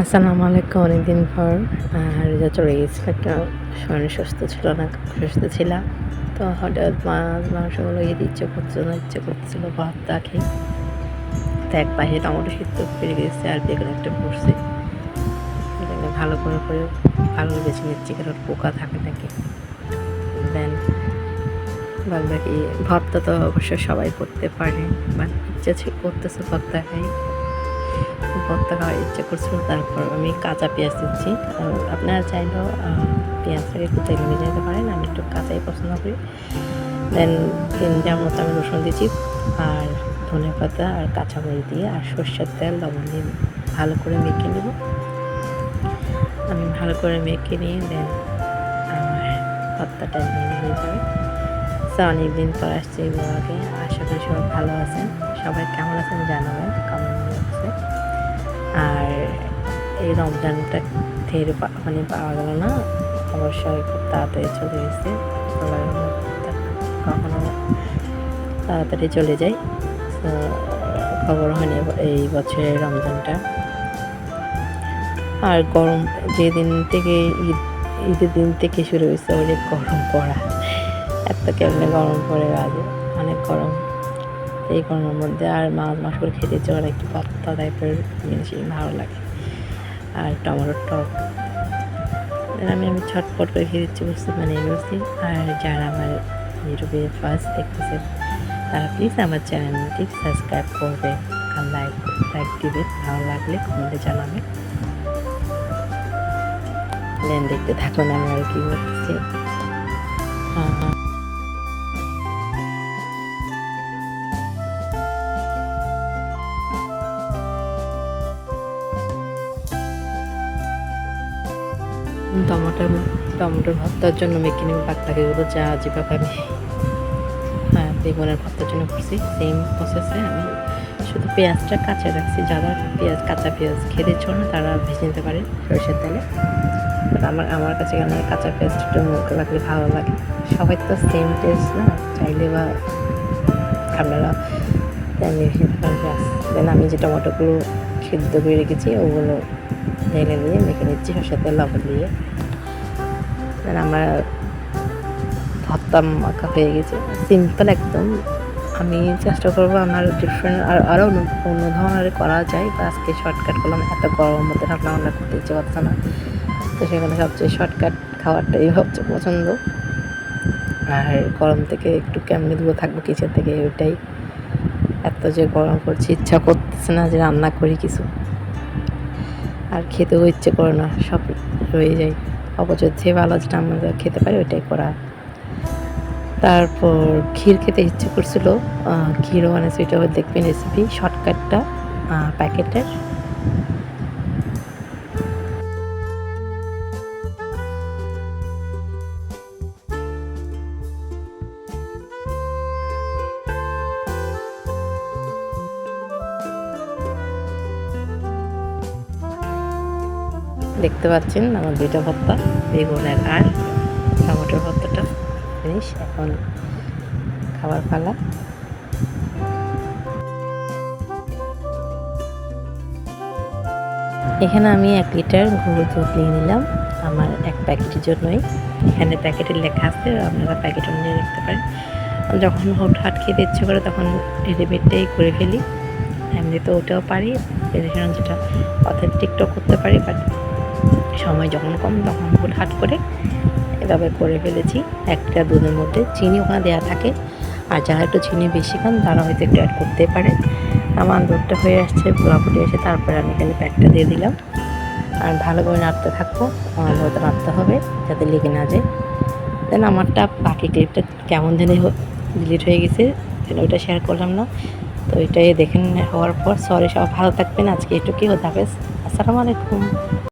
আসসালামু আলাইকুম, অনেকদিন পর। রেজা চলে গেছিল একটা শরীর সুস্থ ছিল না, সুস্থ ছিলাম। তো হঠাৎ মাছ, মাংসগুলো খেতে ইচ্ছে করছিল না, ইচ্ছে করছিল ভাত খেয়ে। তো এক পাশে টমেটো সিদ্ধ পেরে গেছে আর বেগুন একটা পড়ছে এটাকে ভালো করে করে ভালো বেছে নিচ্ছি, কারণ পোকা থাকে নাকি। দেন বাদ বাকি ভর্তা তো অবশ্য সবাই করতে পারে বাট ইচ্ছে করতেছে ভর্তা খাই। ভর্তা খাওয়ার ইচ্ছে করছিল, তারপর আমি কাঁচা পেঁয়াজ দিচ্ছি। আর আপনারা চাইলেও পেঁয়াজটাকে তেল ভেজে নিতে পারেন, আমি একটু কাঁচাই পছন্দ করি। দেন তিনটার মতো আমি রসুন দিচ্ছি, আর ধনে পাতা আর কাঁচামরিচ দিয়ে, আর সর্ষের তেল লবণ দিয়ে ভালো করে মেখে নেব। আমি ভালো করে মেখে নিয়ে দেন আমার ভর্তাটা নিয়ে হয়ে যাবে তো অনেকদিন পর আসছে ব্লগে, আশা করি সবাই ভালো আছেন। সবাই কেমন আছেন জানাবেন কেমন হচ্ছে আর এই রমজানটা ফের মানে পাওয়া গেল না। অবশ্যই খুব তাড়াতাড়ি চলে গেছে কখনো তাড়াতাড়ি চলে যায় খবর হয়নি এই বছরের রমজানটা। আর গরম, যেদিন থেকে ঈদ, ঈদের দিন থেকে শুরু হয়েছে অনেক গরম পড়া। এত কেমনে গরম পড়ে আজ। অনেক গরম। এই গরমের মধ্যে আর মাছ মাছ করে খেতে চাওয়ার একটু পাত্তা টাইপের জিনিসই ভালো লাগে। আর টমেটোর টক। আমি আমি ছটপট করে খেয়ে দিচ্ছি বুঝতে মানে বুঝছি আর যারা আমার ইউটিউবে ফার্স্ট দেখতেছে তারা প্লিজ আমার চ্যানেলটি সাবস্ক্রাইব করবে আর লাইক লাইক দিবে, ভালো লাগলে কমেন্টে জানাবে। দেখতে থাকুন আমি আর কি করতেছি হ্যাঁ হ্যাঁ। টমেটোর টমেটোর ভর্তার জন্য মেখে নেব পাকটাকে এগুলো যা যেভাবে আমি হ্যাঁ বেগুনের ভর্তার জন্য করছি সেম প্রসেসে আমি শুধু পেঁয়াজটা কাঁচা রাখছি, যারা পেঁয়াজ, কাঁচা পেঁয়াজ খেতে চান না তারা ভেজে নিতে পারে সরষের তেলে। আমার আমার কাছে কেন কাঁচা পেঁয়াজ একটু মুখে লাগলে ভালো লাগে? সবাই তো সেম টেস্ট না, চাইলে বা আপনারা আমি যে টমেটোগুলো সিদ্ধ করে রেখেছি, ওগুলো ঢেলে নিয়ে মেখে নিচ্ছি সরষের তেল লবণ দিয়ে। দেন আমার ভর্তা মাখা হয়ে গেছে। সিম্পল একদম। আমি চেষ্টা করব আমার ডিফারেন্ট আর আরও অন্য ধরনের করা যায় তো আজকে শর্টকাট করলাম, এত গরমের মধ্যে রান্না বান্না করতে ইচ্ছে করছে না। তো সেখানে সবচেয়ে শর্টকাট খাবারটাই সবচেয়ে পছন্দ। আর গরম থেকে একটু কেমনি দূরে থাকব, কিচেন থেকে, ওইটাই। এত যে গরম করছে, ইচ্ছা করতেছে না যে রান্না করি কিছু। আর খেতেও ইচ্ছে করে না, সব রয়ে যায়। অপচয় যে ভালো যেটা আমরা খেতে পারি ওইটাই করা। তারপর ক্ষীর খেতে ইচ্ছে করছিল। ক্ষীরও মানে সেটা দেখবেন রেসিপি শর্টকাটটা প্যাকেটের দেখতে পাচ্ছেন আমার দুইটা ভর্তা বেগুনের আর টমেটোর ভর্তাটা জিনিস এখন খাবার পালা। এখানে আমি এক লিটার গরুর দুধ নিয়ে নিলাম, আমার এক প্যাকেটের জন্যই। এখানে প্যাকেটের লেখা আছে, আপনারা প্যাকেট নিয়ে রাখতে পারেন। যখন হঠাৎ খেতে ইচ্ছে করে তখন রেডিমেডটাই করে ফেলি। এমনিতে ওটাও পারি যেটা অথেন্টিকটাও করতে পারি বাট সময় যখন কম, তখন হুটহাট করে এভাবে করে ফেলেছি। একটা, দুধের মধ্যে চিনি ওখানে দেওয়া থাকে। আর যারা একটু চিনি বেশি খান, তারা হয়তো একটু অ্যাড করতে পারে। আমার দুধটা হয়ে আসছে পুরোপুরি এসে তারপরে আমি এখানে প্যাকটা দিয়ে দিলাম। আর ভালো করে নাড়তে থাকব, আমার মতো নাড়তে হবে যাতে লেগে না যায়। দেন আমারটা বাকি ক্লিপটা কেমন জানি ডিলিট হয়ে গেছে ওইটা শেয়ার করলাম না। তো এটাই দেখেন হওয়ার পর সরি সব ভালো থাকবেন। আজকে একটু কি হতে হবে আসসালামু আলাইকুম।